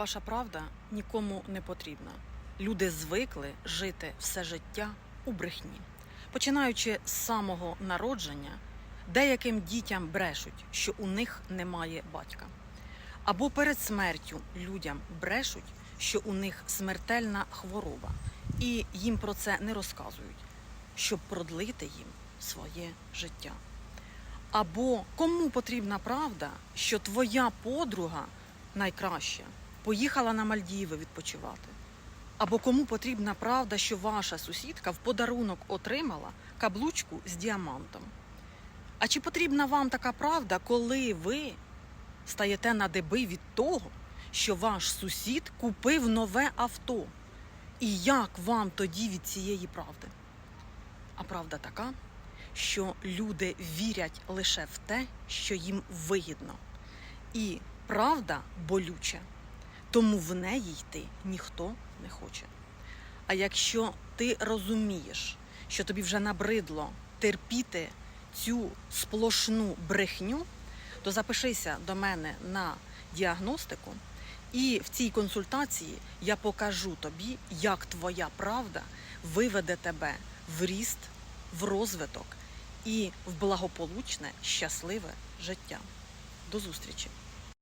ваша правда нікому не потрібна. Люди звикли жити все життя у брехні. Починаючи з самого народження, деяким дітям брешуть, що у них немає батька. Або перед смертю людям брешуть, що у них смертельна хвороба, і їм про це не розказують, щоб продлити їм своє життя. Або кому потрібна правда, що твоя подруга найкраща поїхала на Мальдіви відпочивати? Або кому потрібна правда, що ваша сусідка в подарунок отримала каблучку з діамантом? А чи потрібна вам така правда, коли ви стаєте на деби від того, що ваш сусід купив нове авто? І як вам тоді від цієї правди? А правда така, що люди вірять лише в те, що їм вигідно. І правда болюча, тому в неї йти ніхто не хоче. А якщо ти розумієш, що тобі вже набридло терпіти цю сплошну брехню, то запишися до мене на діагностику, і в цій консультації я покажу тобі, як твоя правда виведе тебе в ріст, в розвиток і в благополучне, щасливе життя. До зустрічі!